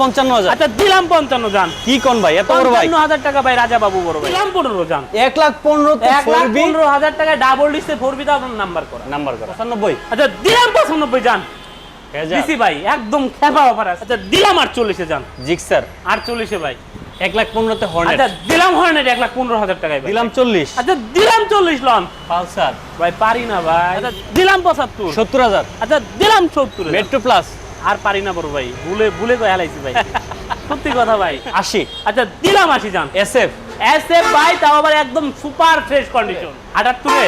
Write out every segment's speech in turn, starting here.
পঞ্চান্ন হাজার। আচ্ছা দিলাম পঞ্চান্ন যান কি কোন ভাই? এত বড় ভাই? হাজার টাকা ভাই রাজা বাবু বড় ভাই। দিলাম পনেরো যান এক লাখ পনেরো এক লাখ পনেরো হাজার টাকায় ডাবল ডিসে ফোর বি নাম্বার করা। নাম্বার করা। পঁচানব্বই। আচ্ছা দিলাম পঁচানব্বই যান দিছি ভাই একদম খেপা অফার আছে। আচ্ছা দিলাম আটচল্লিশে যান জিক্সার। আটচল্লিশে ভাই। এক লাখ পনেরোতে হর্নেট আচ্ছা দিলাম হর্নেট এক লাখ পনেরো হাজার টাকায় দিলাম চল্লিশ। আচ্ছা দিলাম চল্লিশ লন। পালসার। ভাই পারি না ভাই। আচ্ছা দিলাম পঁচাত্তর। সত্তর হাজার। আচ্ছা দিলাম সত্তর মেট্রো প্লাস। আর পারি না বড় ভাই। ভুলে ভুলে কয়ে হেলাইছি ভাই। সত্যি কথা ভাই। আশি। আচ্ছা দিলাম আসি যান এস এফ এস এফ ভাই তাও আবার একদম সুপার ফ্রেশ কন্ডিশন আটাত্তরে।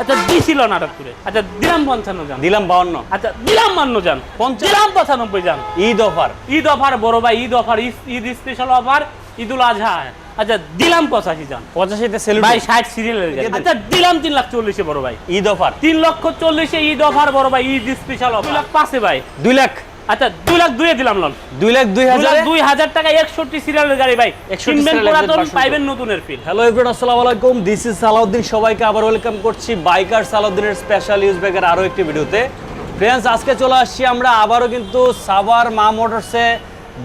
আচ্ছা দিছিল না আটাত্তরে। আচ্ছা দিলাম পঞ্চান্ন যান দিলাম বাউন্ন। আচ্ছা দিলাম মান্য যান পঞ্চাশ। দিলাম পঁচানব্বই যান ঈদ অফার। ঈদ অফার বড় ভাই Eid offer Eid special offer Eid ul Adha. আচ্ছা দিলাম পঁচাশি যান পঁচাশিতে সেলুট ভাই ষাট সিরিয়ালের আচ্ছা দিলাম তিন লাখ চল্লিশে বড় ভাই। ঈদ অফার। তিন লক্ষ চল্লিশে ঈদ অফার বড় ভাই ঈদ স্পেশাল অফার। দুই লাখ পাঁচে ভাই। দুই লাখ আচ্ছা দুই লাখ দুয়ে দিলাম লন। দুই লাখ দুই হাজার? দুই হাজার টাকা একষট্টি সিরিয়ালের গাড়ি ভাই। 61 কিনবেন পুরাতন পাইবেন নতুনের ফিল হ্যালো এভরিওয়ান আসসালামু আলাইকুম। দিস ইজ সালাউদ্দিন সবাইকে আবার ওয়েলকাম করছি বাইকার সালাউদ্দিনের স্পেশাল ইউজ ব্যাগের আরও একটি ভিডিওতে। ফ্রেন্ডস আজকে চলে আসছি আমরা আবারও কিন্তু সাবার মা মোটরসে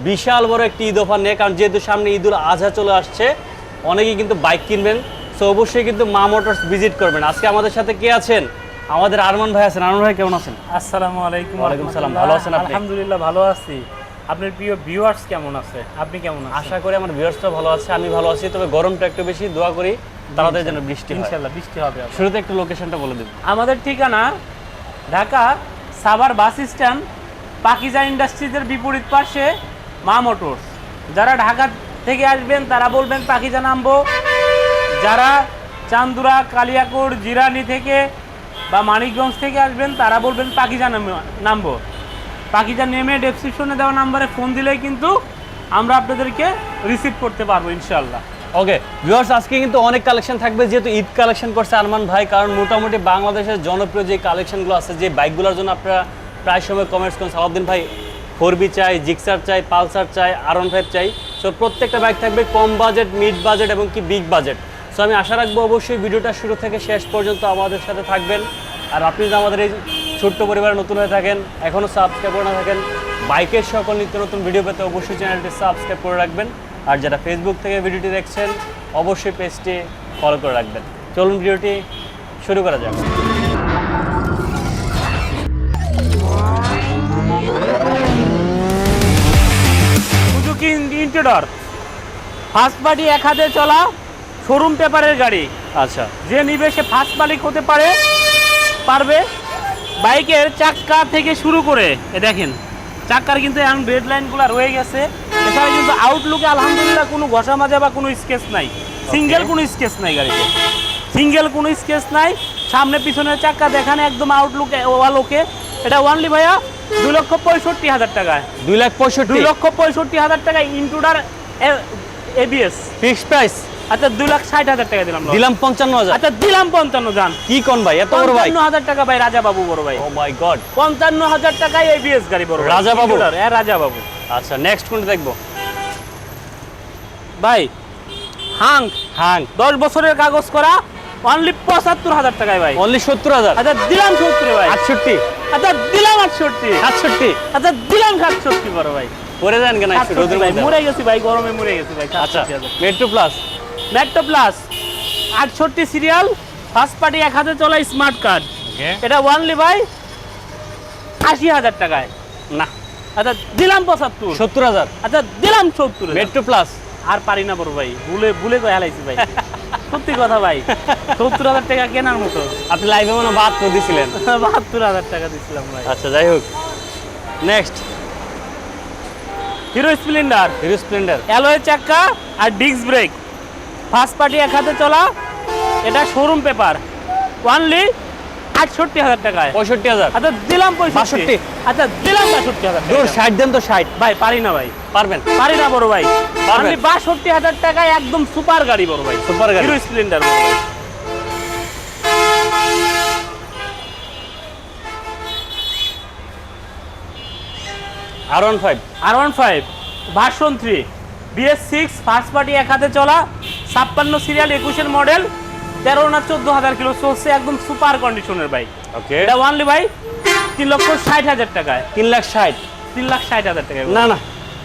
বিশাল বড় একটি ঈদ অফার নিয়ে কারণ যেহেতু সামনে ঈদুল আজহা চলে আসছে অনেকেই কিন্তু বাইক কিনবেন। সো অবশ্যই কিন্তু মা মোটরস ভিজিট করবেন। আজকে আমাদের সাথে কে আছেন? আমাদের আরমান ভাই আছেন। আরমান ভাই কেমন আছেন? আসসালামু আলাইকুম ওয়ালাইকুম সালাম, ভালো আছেন আপনি? আলহামদুলিল্লাহ ভালো আছি। আপনার প্রিয় ভিউয়ার্স কেমন আছে? আপনি কেমন আছেন? আশা করি আমার ভিউয়ার্সটা ভালো আছে আমি ভালো আছি তবে গরমটা একটু বেশি দোয়া করি তাড়াতাড়ি যেন বৃষ্টি ইনশাআল্লাহ বৃষ্টি হবে। শুরুতে একটু লোকেশনটা বলে দিন আমাদের ঠিকানা ঢাকা সাভার বাস স্ট্যান্ড পাকিজা ইন্ডাস্ট্রিজের বিপরীত পাশে মা মোটরস। যারা ঢাকা থেকে আসবেন তারা বলবেন পাকিজা নামবো। যারা চান্দুরা কালিয়াকোট জিরানি থেকে বা মানিকগঞ্জ থেকে আসবেন, তারা বলবেন পাকিজা নাম- নামবো। পাকিজা নেমে ডেসক্রিপশনে দেওয়া নাম্বারে ফোন দিলেই কিন্তু আমরা আপনাদেরকে রিসিভ করতে পারব ইনশাল্লাহ ওকে ভিউয়ার্স আজকে কিন্তু অনেক কালেকশন থাকবে, যেহেতু ঈদ কালেকশন করছে আরমান ভাই, কারণ মোটামুটি বাংলাদেশের জনপ্রিয় যে কালেকশনগুলো আছে, যে বাইকগুলোর জন্য আপনারা প্রায় সময় কমেন্টস করেন। সালাউদ্দিন ভাই, ফোর বি চাই, জিক্সার চাই, পালসার চাই আর ওয়ান ফাইভ চাই। সো প্রত্যেকটা বাইক থাকবে কম বাজেট মিড বাজেট এবং কি বিগ বাজেট সো আমি আশা রাখব অবশ্যই ভিডিওটা শুরু থেকে শেষ পর্যন্ত আমাদের সাথে থাকবেন। আর আপনি যদি আমাদের এই ছোট্ট পরিবারে নতুন হয়ে থাকেন এখনও সাবস্ক্রাইব করে না থাকেন, বাইকের সকল নিত্য নতুন ভিডিও পেতে অবশ্যই চ্যানেলটি সাবস্ক্রাইব করে রাখবেন। আর যারা ফেসবুক থেকে ভিডিওটি দেখছেন, অবশ্যই পেজটি ফলো করে রাখবেন। চলুন ভিডিওটি শুরু করা যাক। সুজুকি ফার্স্ট পার্টি এক হাতে চলা। শোরুম পেপারের গাড়ি। আচ্ছা। যে নিবে সে ফার্স্ট মালিক হতে পারে পারবে। বাইকের চাক্কা থেকে শুরু করে এ দেখেন চাক্কার কিন্তু এখন রেড লাইনগুলো রয়ে গেছে। এছাড়া কিন্তু আউটলুকে আলহামদুলিল্লাহ কোনো ঘষা মাজা বা কোনো স্কেচ নাই। সিঙ্গেল কোনো স্কেচ নাই গাড়িতে। সিঙ্গেল কোনো স্কেচ নাই। সামনে পিছনের চাক্কা দেখানে একদম আউটলুক ওয়াল ওকে এটা ওয়ানলি ভাইয়া দু লক্ষ পঁয়ষট্টি হাজার টাকায়। দুই লাখ পঁয়ষট্টি? দুই লক্ষ পঁয়ষট্টি হাজার টাকা ইন্টুডার এবিএস ফিক্স প্রাইস আচ্ছা দুই লাখ ষাট হাজার টাকা দিলাম দিলাম পঞ্চান্ন হাজার। আচ্ছা দিলাম পঞ্চান্ন যান কি কোন ভাই? এত বড় ভাই। হাজার টাকা ভাই রাজা বাবু বড় ভাই। ও মাই গড পঞ্চান্ন হাজার টাকায় এবিএস গাড়ি বড় রাজা বাবু? হ্যাঁ রাজা বাবু আচ্ছা নেক্সট কোনটা দেখব? ভাই হাং। দশ বছরের কাগজ করা অনলি পঁচাত্তর হাজার টাকায় ভাই। অনলি সত্তর হাজার? আচ্ছা দিলাম সত্তর ভাই। আটষট্টি। আচ্ছা দিলাম আটষট্টি। সাতষট্টি। আচ্ছা দিলাম সাতষট্টি বড় ভাই। পরে যান কেন? মরে গেছি ভাই গরমে মরে গেছি ভাই আচ্ছা 67,000 মেট্রো প্লাস ম্যাট্টো প্লাস আটষট্টি সিরিয়াল ফার্স্ট পার্টি এক হাতে চলা স্মার্ট কার্ড এটা ওয়ানলি ভাই আশি হাজার টাকায়। না। আচ্ছা দিলাম পঁচাত্তর। সত্তর হাজার। আচ্ছা দিলাম সত্তর মেট্রো প্লাস আর পারি না বড় ভাই ভুলে ভুলে কয়ে হালাইছি ভাই। সত্যি কথা ভাই সত্তর হাজার টাকা কেনার মতো। আপনি লাইভে মনে বাদ করে দিয়েছিলেন বাহাত্তর হাজার টাকা দিচ্ছিলাম ভাই। আচ্ছা যাই হোক। Next Hero Splendor Hero Splendor অ্যালয়ের চাক্কা আর ডিস্ক ব্রেক ফার্স্ট পার্টি এক হাতে চলা এটা শোরুম পেপার ওয়ানলি আটষট্টি হাজার টাকায়। পঁয়ষট্টি হাজার। আচ্ছা দিলাম পঁয়ষট্টি। আচ্ছা দিলাম বাষট্টি হাজার। দূর ষাট দেন তো ষাট। ভাই পারি না ভাই। পারবেন? পারি না বড় ভাই। আমি বাষট্টি হাজার টাকায় একদম সুপার গাড়ি বড় ভাই। সুপার গাড়ি। হিরো স্প্লেন্ডার বড় ভাই। R one five R one five version three BS six first party এক হাতে চলা। ছাপ্পান্ন সিরিয়াল একুশের মডেল তেরো না চোদ্দ হাজার কিলো চলছে একদম সুপার কন্ডিশনের বাইক ওকে এটা ওয়ানলি ভাই তিন লক্ষ ষাট হাজার টাকায়। তিন লাখ ষাট। তিন লাখ ষাট হাজার টাকায়। না না।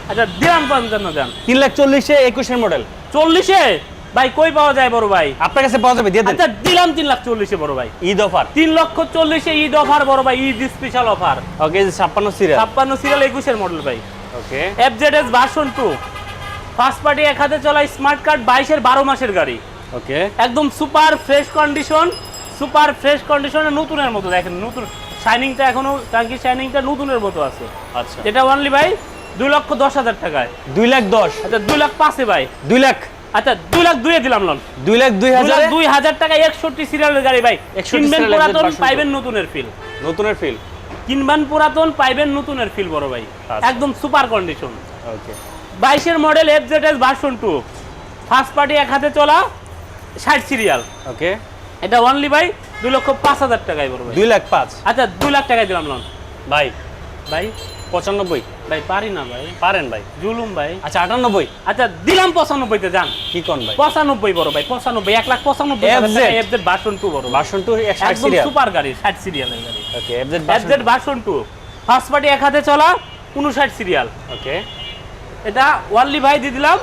আচ্ছা দিলাম পঞ্চান্ন যান তিন লাখ চল্লিশে একুশের মডেল চল্লিশে? ভাই কই পাওয়া যায় বড় ভাই? আপনার কাছে পাওয়া যাবে দিয়ে দেন। আচ্ছা দিলাম তিন লাখ চল্লিশে বড় ভাই। ঈদ অফার। তিন লক্ষ চল্লিশে ঈদ অফার বড় ভাই ঈদ স্পেশাল অফার ওকে ছাপ্পান্ন সিরিয়াল ছাপ্পান্ন সিরিয়াল একুশের মডেল ভাই। Okay FZ S version two first party এক হাতে চলা স্মার্ট কার্ড বাইশের বারো মাসের গাড়ি। ওকে একদম super fresh condition super fresh কন্ডিশনে নতুনের মতো। দেখেন নতুন শাইনিংটা এখনও টাঙ্কি শাইনিংটা নতুনের মতো আছে। আচ্ছা। এটা অনলি ভাই দুই লক্ষ দশ হাজার টাকায়। দুই লাখ দশ। আচ্ছা দুই লাখ পাঁচে ভাই। দুই লাখ। আচ্ছা দুই লাখ দুইয়ে দিলাম লোন। দুই লাখ দুই হাজার? দুই হাজার টাকা একষট্টি সিরিয়ালের গাড়ি ভাই। 61 কিনবেন পুরাতন পাইবেন নতুনের ফিল নতুনের ফিল কিনবেন পুরাতন পাইবেন নতুনের ফিল বড় ভাই। আচ্ছা। একদম সুপার কন্ডিশন ওকে বাইশের model F Z S version two first party এক হাতে চলা ষাট সিরিয়াল ওকে এটা অনলি ভাই দুই লক্ষ পাঁচ হাজার টাকায় ভাই দুই লাখ পাঁচ? আচ্ছা দুই লাখ টাকায় দিলাম লোন ভাই ভাই পঁচানব্বই। ভাই পারি না ভাই। পারেন ভাই। জুলুম ভাই। আচ্ছা আটানব্বই। আচ্ছা দিলাম পঁচানব্বইতে যান। কি কোন ভাই? পঁচানব্বই বড় ভাই পঁচানব্বই এক লাখ পঁচানব্বই এফজেড ভার্সন টু বড়। ভার্সন টু একদম সুপার গাড়ি ষাট সিরিয়ালের গাড়ি। Okay FZ version two first party এক হাতে চলা উনষাট সিরিয়াল ওকে এটা ওয়ানলি ভাই দিয়ে দিলাম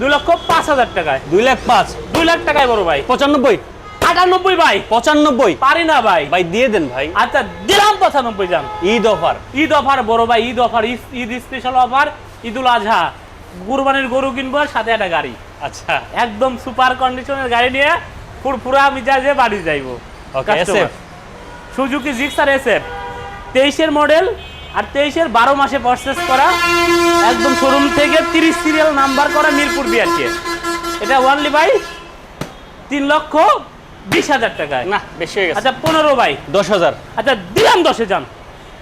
দুই লক্ষ পাঁচ হাজার টাকায়। দুই লাখ পাঁচ। দুই লাখ টাকায় বড় ভাই। পঁচানব্বই। আটানব্বই ভাই। পঁচানব্বই। পারি না ভাই। ভাই দিয়ে দেন ভাই। আচ্ছা দিলাম পঁচানব্বই যান ঈদ অফার। ঈদ অফার বড় ভাই Eid offer Eid- special offer Eid ul Adha. কুরবানির গরু কিনবো আর সাথে একটা গাড়ি। আচ্ছা। একদম সুপার কন্ডিশনের গাড়ি নিয়ে ফুরফুরা মিজাজে বাড়ি যাইবো। সুজুকি জিক্সার এসএফ তেইশের মডেল আর তেইশের বারো মাসে পারচেস করা একদম শোরুম থেকে তিরিশ সিরিয়াল নাম্বার করা মিরপুর বিআরকে এটা ওয়ানলি বাই তিন লক্ষ বিশ হাজার টাকায়। না বেশি হয়ে গেছে। আচ্ছা পনেরো বাই দশ হাজার। আচ্ছা দিলাম দশে যান।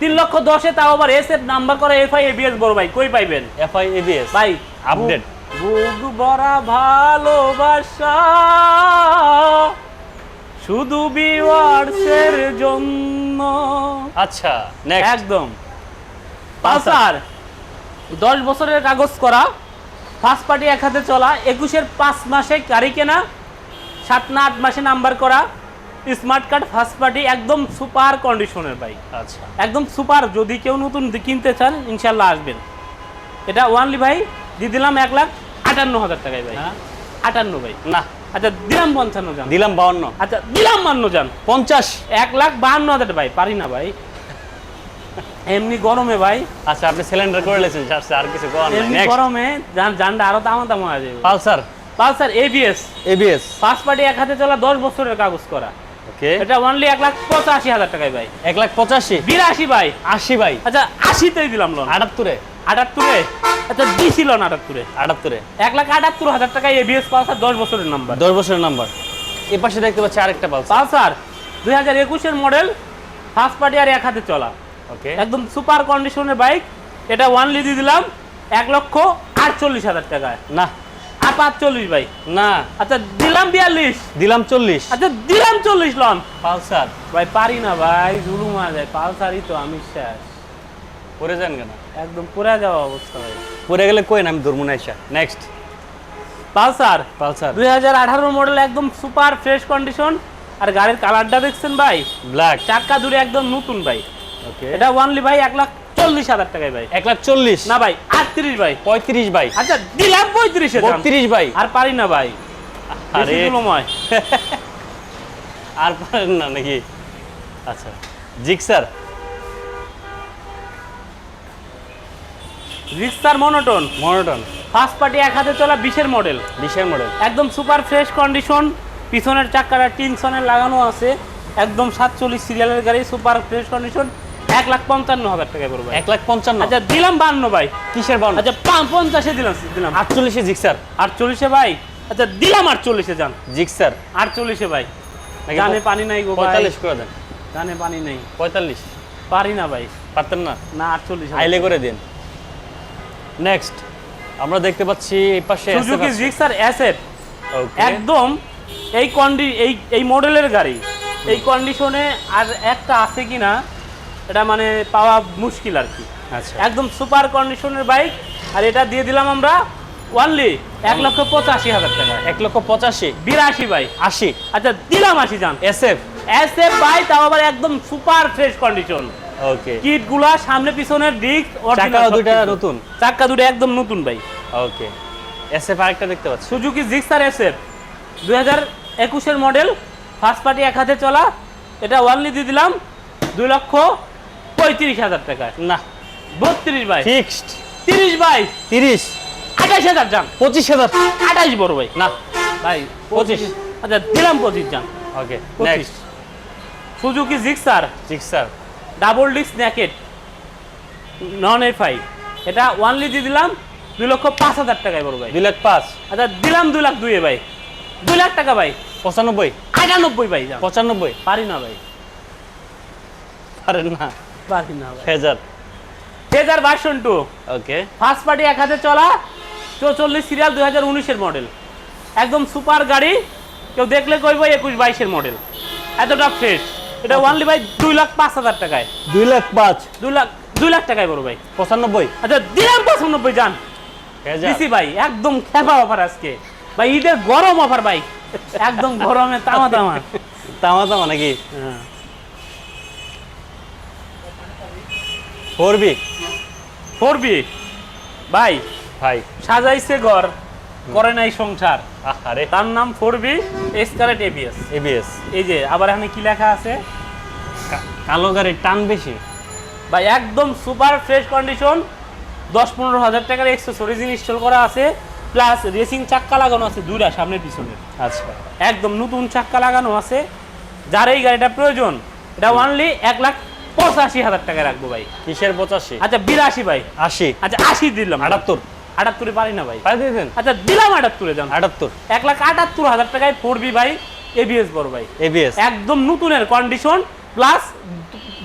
তিন লক্ষ দশে তাও আবার এসএফ নাম্বার করা এফআই এবিএস বড় ভাই কই পাইবেন? এফআই এবিএস ভাই Update. বুক ভরা ভালোবাসা শুধু বিওয়ার্সের জন্য। আচ্ছা নেক্সট একদম। পালসার দশ বছরের কাগজ করা ফার্স্ট পার্টি এক হাতে চলা একুশের পাঁচ মাসে গাড়ি কেনা সাত না আট মাসে নাম্বার করা স্মার্ট কার্ড ফার্স্ট পার্টি একদম সুপার কন্ডিশনের বাইক। আচ্ছা। একদম সুপার যদি কেউ নতুন কিনতে চান ইনশাল্লাহ আসবেন। এটা ওয়ানলি ভাই দিয়ে দিলাম এক লাখ আটান্ন হাজার টাকায় ভাই। হ্যাঁ। আটান্ন ভাই। না। আচ্ছা দিলাম পঞ্চান্ন যান দিলাম বাউন্ন। আচ্ছা দিলাম বান্ন যান পঞ্চাশ। এক লাখ বাহান্ন হাজার ভাই পারি না ভাই। এমনি গরমে ভাই। আচ্ছা আপনি সিলিন্ডার করে লেছেন আর কিছু করার নাই। এমনি গরমে জানটা আরও দামা দামা হয়ে যাবে। Pulsar? Pulsar ABS ABS first party এক হাতে চলা দশ বছরের কাগজ করা। ওকে এটা অনলি এক লাখ পঁচাশি হাজার টাকায় ভাই। এক লাখ পঁচাশি? বিরাশি ভাই। আশি ভাই। আচ্ছা আশিতেই দিলাম লোন আটাত্তরে? আটাত্তরে? আচ্ছা দিছিল না আটাত্তরে। আটাত্তরে। এক লাখ আটাত্তর হাজার টাকায় এবিএস পালসার দশ বছরের নাম্বার দশ বছরের নাম্বার এ পাশে দেখতে পাচ্ছি আরেকটা পালসার। পালসার দুই হাজার একুশের মডেল ফার্স্ট পার্টি আর এক হাতে চলা। ওকে একদম সুপার কন্ডিশনের বাইক এটা ওয়ানলি দিয়ে দিলাম এক লক্ষ আটচল্লিশ হাজার টাকায়। না। আর পাঁচচল্লিশ ভাই না। আচ্ছা দিলাম বিয়াল্লিশ। দিলাম চল্লিশ। আচ্ছা দিলাম চল্লিশ লন। পালসার। ভাই পারি না ভাই জুলুম আর যায় পালসারই তো আমি শেষ। পরে যান কেন? একদম পুরা যাওয়া অবস্থা ভাই। পরে গেলে কই না আমি ধরবো না এসা। Next Pulsar. পালসার। দুই হাজার আঠারো মডেল একদম সুপার ফ্রেশ কন্ডিশন আর গাড়ির কালারটা দেখছেন ভাই? ব্ল্যাক চাক্কা দূরে একদম নতুন ভাই ওকে এটা ওয়ানলি ভাই এক লাখ চল্লিশ হাজার টাকায় ভাই। এক লাখ চল্লিশ? না ভাই আটত্রিশ ভাই। পঁয়ত্রিশ ভাই। আচ্ছা দিলাম পঁয়ত্রিশে দাম। বত্রিশ ভাই। আর পারি না ভাই। আরে। আর পারেন না নাকি? আচ্ছা। জিক্সার রিক্সার মনোটন। মনোটন। ফার্স্ট পার্টি এক হাতে চলা বিশের মডেল বিশের মডেল একদম সুপার ফ্রেশ কন্ডিশন পিছনের চাক্কাটা টিনসনের লাগানো আছে। একদম সাতচল্লিশ সিরিয়ালের গাড়ি সুপার ফ্রেশ কন্ডিশন এক লাখ পঞ্চান্ন হাজার টাকা পড়বে এক লাখ পঞ্চান্ন? আচ্ছা দিলাম বান্ন ভাই। কিসের বাউন্ন আচ্ছা পঞ্চাশে দিলাম দিলাম। আটচল্লিশে জিক্সার? আটচল্লিশে ভাই। আচ্ছা দিলাম আটচল্লিশে যান জিক্সার? আটচল্লিশে ভাই। পানি নাই গো পঁয়তাল্লিশ করে দেন। জানে পানি নাই। পঁয়তাল্লিশ? পারি না ভাই। পারতেন না? না আটচল্লিশ আইলে করে দিন। নেক্সট। আমরা দেখতে পাচ্ছি এই পাশে সুজুকি জিক্সার অ্যাসেট একদম এই কন্ডি এই এই মডেলের গাড়ি। এই কন্ডিশনে আর একটা আছে কি না এটা মানে পাওয়া মুশকিল আর কি। আচ্ছা। একদম সুপার কন্ডিশনের বাইক আর এটা দিয়ে দিলাম আমরা ওয়ানলি এক লক্ষ পঁচাশি হাজার টাকা। এক লক্ষ পঁচাশি। বিরাশি বাই আশি। আচ্ছা দিলাম আশি যান এস এফ এস এফ বাই তাও আবার একদম সুপার ফ্রেশ কন্ডিশন। ওকে। কিটগুলা সামনে পিছনের ডিস্ক চাকা নতুন? চাক্কা দুটো একদম নতুন ভাই। ওকে। এসএফ আরেকটা দেখতে পাচ্ছি। Suzuki Gixxer SF. দুই হাজার একুশের মডেল ফার্স্ট পার্টি এক হাতে চলা। এটা ওয়ানলি দিয়ে দিলাম দুই লক্ষ পঁয়ত্রিশ হাজার টাকায় না। বত্রিশ বাই ফিক্সড। তিরিশ বাই তিরিশ। আঠাশ হাজার যান পঁচিশ হাজার। আঠাশ বড় ভাই। না। ভাই পঁচিশ। আচ্ছা দিলাম পঁচিশ যান okay next Suzuki Gixxer. Gixxer. Double disc naked. নন এ ফাইভ এটা ওয়ানলি দিয়ে দিলাম দুই লক্ষ পাঁচ হাজার টাকায় বড় ভাই। দুই লাখ পাঁচ। আচ্ছা দিলাম দুই লাখ দুইয়ে ভাই। দুই লাখ টাকা ভাই। পঁচানব্বই। আটানব্বই ভাই পঁচানব্বই। পারি না ভাই। পারেন না। পারি না Fazer Fazer version two okay first party এক হাতে চলা চৌচল্লিশ সিরিয়াল দুই হাজার উনিশের মডেল একদম সুপার গাড়ি কেউ দেখলে কইব একুশ বাইশের মডেল এতটা ফ্রেশ এটা ওয়ানলি ভাই দুই লাখ পাঁচ হাজার টাকায়। দুই লাখ পাঁচ? দুই লাখ দুই লাখ টাকায় বড় ভাই। পঁচানব্বই? আচ্ছা দিলাম পঁচানব্বই যান। দিছি ভাই একদম খেপা অফার আজকে। ভাই ঈদের গরম অফার ভাই। একদম গরমে তামা তামা তামা তামা নাকি? হ্যাঁ। ফোর বি করবি ভাই ভাই। সাজাইছে ঘর করে নাই সংসার। আরে তার নাম ফোরবি এসকারেট এবিএস এবিএস এই যে আবার এখানে কি লেখা আছে? কালো গাড়ির টান বেশি। ভাই একদম সুপার ফ্রেশ কন্ডিশন দশ পনেরো হাজার টাকার এক্সেসরিজ ইনস্টল করা আছে প্লাস রেসিং চাক্কা লাগানো আছে দুইটা সামনে পিছনে আচ্ছা। একদম নতুন চাক্কা লাগানো আছে যার এই গাড়িটা প্রয়োজন এটা অনলি এক লাখ পঁচাশি হাজার টাকা রাখব ভাই। কিসের পঁচাশি? আচ্ছা বিরাশি ভাই। আশি। আচ্ছা আশি দিলাম। আটাত্তর। আটাত্তরে পারি না ভাই। পাই দিয়েছেন? আচ্ছা দিলাম আটাত্তরে যান আটাত্তর। এক লাখ আটাত্তর হাজার টাকায় ফোরবি ভাই এবিএস বড় ভাই। এবিএস একদম নতুনের কন্ডিশন প্লাস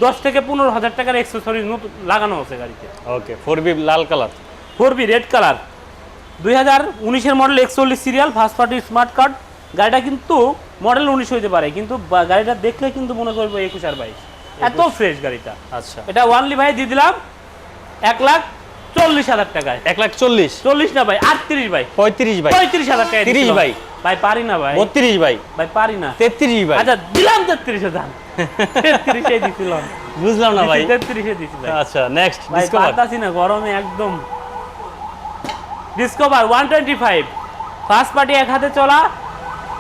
দশ থেকে পনেরো হাজার টাকার এক্সেসরিজ নতুন লাগানো আছে গাড়িতে। ওকে ফোর বি লাল colour four V red colour দুই হাজার উনিশের মডেল একচল্লিশ serial first party smart card গাড়িটা কিন্তু মডেল উনিশ হইতে পারে কিন্তু গাড়িটা দেখলে কিন্তু মনে করব একুশ আর বাইশ। এত ফ্রেশ গাড়িটা। আচ্ছা। এটা ওয়ানলি ভাই দিয়ে দিলাম এক লাখ চল্লিশ হাজার টাকায়। এক লাখ চল্লিশ। চল্লিশ না ভাই আটত্রিশ ভাই। পঁয়ত্রিশ ভাই। পঁয়ত্রিশ হাজার টাকা 30 দিছিলাম। ভাই। ভাই পারি না ভাই। বত্রিশ ভাই। ভাই পারি না। তেত্রিশ ভাই। আচ্ছা দিলাম তেত্রিশে দাম। তেত্রিশে দিছিলাম। বুঝলাম না ভাই। তেত্রিশে দিছিলাম আচ্ছা নেক্সট ভাই পারতাছি না গরমে একদম। Discover one twenty five first party এক হাতে চলা।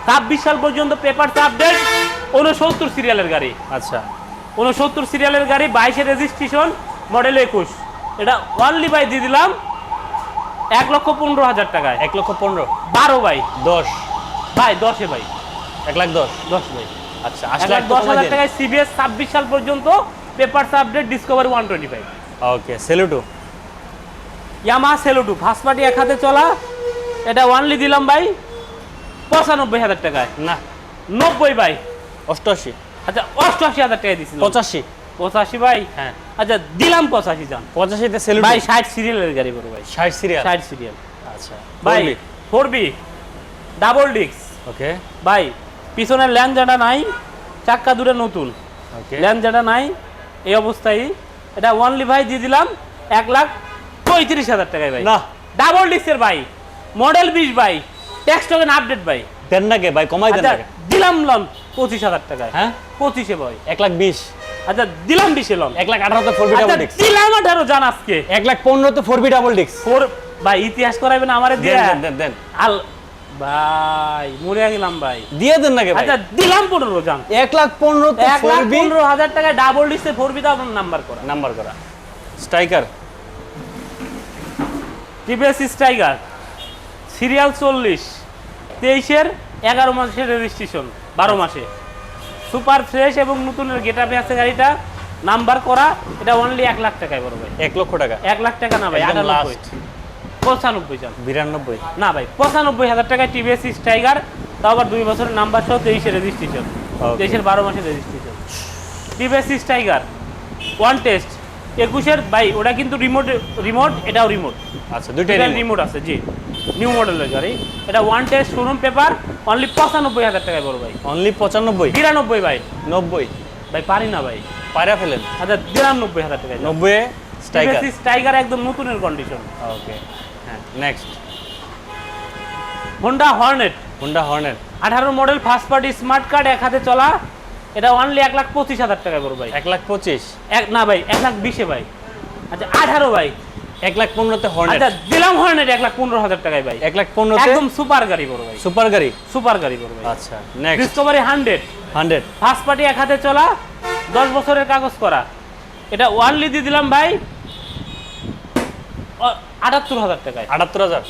ছাব্বিশ সাল পর্যন্ত পেপার আপডেট উনসত্তর সিরিয়ালের গাড়ি। আচ্ছা। উনসত্তর সিরিয়ালের গাড়ি বাইশে রেজিস্ট্রেশন মডেল একুশ। এটা ওয়ানলি বাই দিয়ে দিলাম এক লক্ষ পনেরো হাজার টাকায়। এক লক্ষ পনেরো? বারো বাই দশ? ভাই দশে ভাই এক লাখ দশ? দশ ভাই আচ্ছা এক লাখ দশ হাজার টাকায় সিবিএস ছাব্বিশ সাল পর্যন্ত paper update discover one twenty five okay সেলুটু। ইয়ামা সেলুটু ফার্স্ট পার্টি এক হাতে চলা। এটা ওয়ানলি দিলাম ভাই পঁচানব্বই হাজার টাকায়। না। নব্বই ভাই অষ্টআশি। আচ্ছা অষ্টআশি হাজার টাকা দিছিল। পঁচাশি। পঁচাশি ভাই? হ্যাঁ। আচ্ছা দিলাম পঁচাশি যান পঁচাশিতে সেলুটু ভাই ষাট সিরিয়ালের গাড়ি বড় ভাই। ষাট সিরিয়াল ষাট সিরিয়াল আচ্ছা ভাই ফোর বি ডাবল ডিক্স ওকে। ভাই পিছনের ল্যাঞ্জাটা নাই চাক্কা দূরে নতুন। ওকে। ল্যাঞ্জাটা নাই এই অবস্থায়। এটা ওয়ানলি ভাই দিয়ে দিলাম এক লাখ পঁয়ত্রিশ হাজার টাকায় ভাই। না। ডাবল ডিক্সের ভাই মডেল বিশ ভাই ট্যাক্স টোকেন আপডেট ভাই। দেন না কে ভাই কমাই দেন আচ্ছা? দিলাম লন পঁচিশ হাজার টাকায়। হ্যাঁ? পঁচিশে ভাই এক লাখ বিশ। আচ্ছা দিলাম বিশে লন। এক লাখ আঠারোতে ফোর বি আচ্ছা ডাবল দিলাম আঠারো জান আজকে। এক লাখ পনেরোতে ফোর বি ডাবল ডিক্স ফোর ভাই ইতিহাস করাবেন আমারে দিয়ে। দেন দেন আল ভাই মরে গেলাম ভাই। দিয়ে দেন না আচ্ছা দিলাম পনেরো জান। এক লাখ পনেরোতে এক লাখ পনেরো হাজার টাকায় ডাবল ডিসে ফোর বিতে আপনার নাম্বার করা। নাম্বার করা। স্ট্রাইকার টিভিএস স্ট্রাইকার সিরিয়াল চল্লিশ। তেইশের এগারো মাসের রেজিস্ট্রেশন বারো মাসে। সুপার ফ্রেশ এবং নতুনের গেটাপে আছে গাড়িটা নাম্বার করা এটা অনলি এক লাখ টাকায় বড় ভাই। এক লক্ষ টাকা? এক লাখ টাকা না ভাই একদম। পঁচানব্বই চান বিরানব্বই? না ভাই পঁচানব্বই হাজার টাকায় টিভিএস স্ট্রাইকার তাও আবার দুই বছরের নাম্বার সহ তেইশে রেজিস্ট্রেশন তেইশের বারো মাসের registration TVS Striker one test একুশের ভাই ওটা কিন্তু রিমোট রিমোট এটাও রিমোট আচ্ছা দুইটাই রিমোট আছে জি। নিউ মডেলের গাড়ি এটা one test showroom paper only পঁচানব্বই হাজার টাকায় বড় ভাই। অনলি পঁচানব্বই? বিরানব্বই ভাই। নব্বই? ভাই পারি না ভাই। পায়রা ফেলেন? আচ্ছা বিরানব্বই হাজার টাকায় নব্বই স্ট্রাইকার স্ট্রাইকার একদম নতুনের কন্ডিশন ওকে হ্যাঁ নেক্সট হোন্ডা হর্নেট হুন্ডা হর্নের আঠারো model first party smart card এক হাতে চলা। এটা অনলি এক লাখ পঁচিশ হাজার টাকা পড়বে ভাই। এক লাখ পঁচিশ? এক না ভাই এক লাখ বিশে ভাই। আচ্ছা আঠারো ভাই। এক লাখ পনেরোতে হর্নেট আচ্ছা দিলাম হর্নেট এক লাখ পনেরো হাজার টাকায় ভাই। এক লাখ পনেরোতে? একদম সুপার গাড়ি ভাই। সুপার গাড়ি? সুপার গাড়ি ভাই। আচ্ছা next Discovery hundred hundred first party এক হাতে চলা দশ বছরের কাগজ করা। এটা ওয়ানলি দিয়ে দিলাম ভাই আটাত্তর হাজার টাকায়। আটাত্তর হাজার?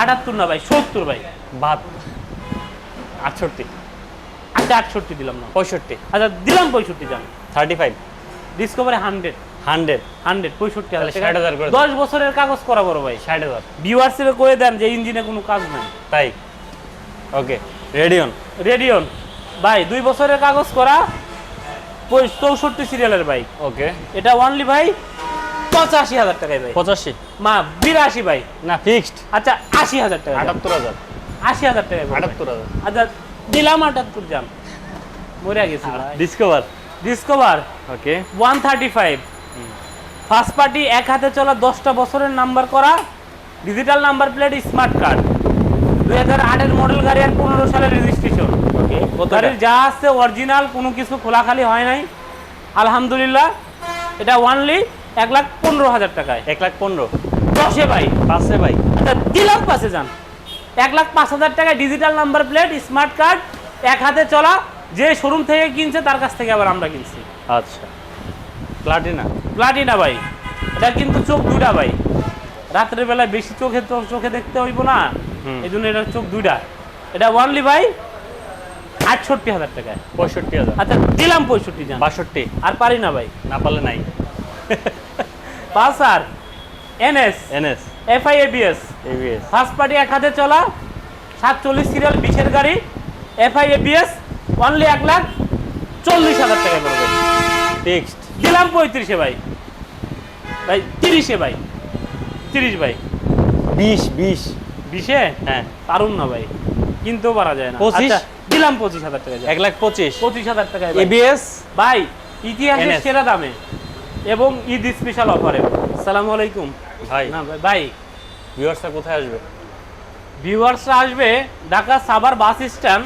আটাত্তর না ভাই সত্তর ভাই। বাদ আটষট্টি। আচ্ছা আটষট্টি দিলাম না। পঁয়ষট্টি। আচ্ছা দিলাম পঁয়ষট্টি জান। Thirty five Discovery hundred hundred hundred পঁয়ষট্টি হাজার তাহলে 60,000 করে দশ বছরের কাগজ করা বড় ভাই ষাট হাজার। ভিউয়ার্সের করে দেন যে ইঞ্জিনে কোনো কাজ নাই। তাই? ওকে রেডিয়ন। রেডিয়ন। ভাই দুই বছরের কাগজ করা চৌষট্টি সিরিয়ালের বাইক ওকে। এটা অনলি ভাই পঁচাশি হাজার টাকায় ভাই। পঁচাশি? মা বিরাশি ভাই। না ফিক্সড আচ্ছা আশি হাজার টাকা। আটাত্তর হাজার। আশি হাজার টাকা। আটাত্তর হাজার। আচ্ছা দিলাম আটাত্তর যান মরে গেছি Discover Discover okay. One thirty five first party এক হাতে চলা দশটা বছরের নাম্বার করা digital number plate smart card দুই হাজার আটের মডেল গাড়ি আর পনেরো সালের রেজিস্ট্রেশন গাড়ির যা আছে অরিজিনাল কোনো কিছু খোলাখালি হয় নাই। আলহামদুলিল্লাহ এটা ওয়ানলি এক লাখ পনেরো হাজার টাকায়। এক লাখ পনেরো। দশে ভাই। পাঁচে ভাই। আচ্ছা দিলাম পাশে যান এক লাখ পাঁচ হাজার টাকায় digital number plate smart card এক হাতে চলা যে শোরুম থেকে কিনছে তার কাছ থেকে আবার আমরা কিনছি। আচ্ছা। প্লাটিনা। প্লাটিনা ভাই এটা কিন্তু চোখ দুইটা ভাই। রাত্রের বেলায় বেশি চোখে তো চোখে দেখতে হইব না। এই জন্য এটা চোখ দুইটা। এটা ওয়ানলি ভাই আটষট্টি হাজার টাকায়। পঁয়ষট্টি হাজার। আচ্ছা দিলাম পঁয়ষট্টি বাষট্টি। আর পারি না ভাই। না পারলে নাই। Pulsar NS. NS. FI ABS. ABS. First party এক হাতে চলা সাতচল্লিশ সিরিয়াল বিশের গাড়ি। এফআই এবিএস অনলি এক লাখ চল্লিশ হাজার টাকা পড়বে ফিক্সড দিলাম পঁয়ত্রিশে ভাই। ভাই তিরিশে ভাই। তিরিশ ভাই। বিশ বিশ। বিশে? হ্যাঁ। পারুন না ভাই। কিনতেও পারা যায় না। পঁচিশ? আচ্ছা, দিলাম পঁচিশ হাজার টাকা এক লাখ পঁচিশ। পঁচিশ হাজার ভাই। এবিএস ভাই ইতিহাসের সেরা দামে এবং ঈদ স্পেশাল অফারে সালাম আলাইকুম। ভাই। না ভাই, ভিউয়ার্সরা কোথায় আসবে? ভিউয়ার্সরা আসবে ঢাকা সাভার বাস স্ট্যান্ড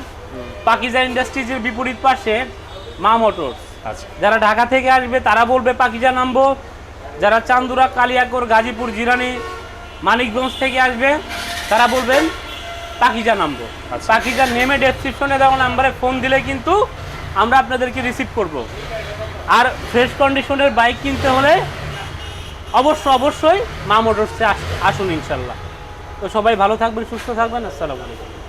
পাকিজা ইন্ডাস্ট্রিজের বিপরীত পাশে মা মোটরস। যারা ঢাকা থেকে আসবে তারা বলবে পাকিজা নামবো। যারা চান্দুরা কালিয়াকর গাজীপুর জিরানি মানিকগঞ্জ থেকে আসবে তারা বলবেন পাকিজা নামবো। আচ্ছা। পাকিজা নেমে ডেসক্রিপশনে দেওয়া নাম্বারে ফোন দিলে কিন্তু আমরা আপনাদেরকে রিসিভ করব। আর ফ্রেশ কন্ডিশনের বাইক কিনতে হলে অবশ্য অবশ্যই মা মোটরসে আস- আসুন ইনশাল্লাহ। তো সবাই ভালো থাকবেন সুস্থ থাকবেন। আসসালামু আলাইকুম।